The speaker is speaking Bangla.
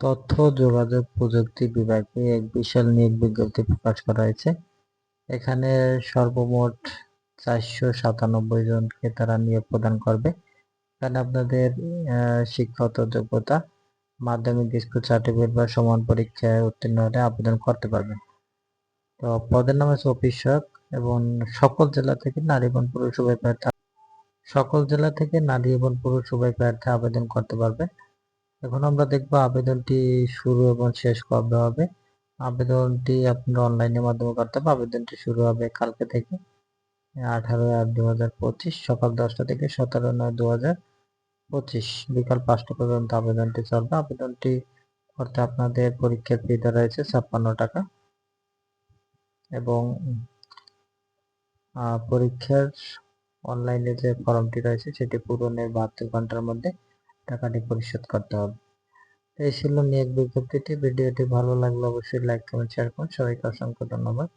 তথ্য যোগাযোগ প্রযুক্তি বিভাগে এক বিশাল নিয়োগ বিজ্ঞপ্তি প্রকাশ করা হয়েছে। এখানে সর্বমোট চারশো সাতানব্বই জনকে তারা নিয়োগ প্রদান করবে। এখানে আপনাদের শিক্ষাগত যোগ্যতা, মাধ্যমিক স্কুল সার্টিফিকেট বা সমান পরীক্ষায় উত্তীর্ণ হলে আবেদন করতে পারবেন। তো পদের নাম হচ্ছে অফিস এবং সকল জেলা থেকে নারী এবং পুরুষ উভয় প্রার্থী, সকল জেলা থেকে নারী এবং পুরুষ উভয় প্রার্থী আবেদন করতে পারবে। এখন আমরা দেখব আবেদনটি শুরু এবং শেষ কবে হবে। আবেদনটি আপনারা অনলাইনের মাধ্যমে করতে হবে। আবেদনটি শুরু হবে কালকে থেকে, আঠারো আট দু হাজার পঁচিশ, সকাল দশটা থেকে সতেরো নয় দু হাজার পঁচিশ, বিকাল পাঁচটা পর্যন্ত আবেদনটি চলবে। আবেদনটি করতে আপনাদের পরীক্ষার ফি রয়েছে ছাপ্পান্ন টাকা এবং পরীক্ষার অনলাইনে যে ফর্মটি রয়েছে, সেটি পূরণের বাহাত্তর ঘণ্টার মধ্যে টাকাটি পরিশোধ করতে হবে। এই ছিল নিয়োগ বিজ্ঞপ্তিটি। ভিডিওটি ভালো লাগলে অবশ্যই লাইক কমেন্ট শেয়ার করুন। সবাইকে অসংখ্য ধন্যবাদ।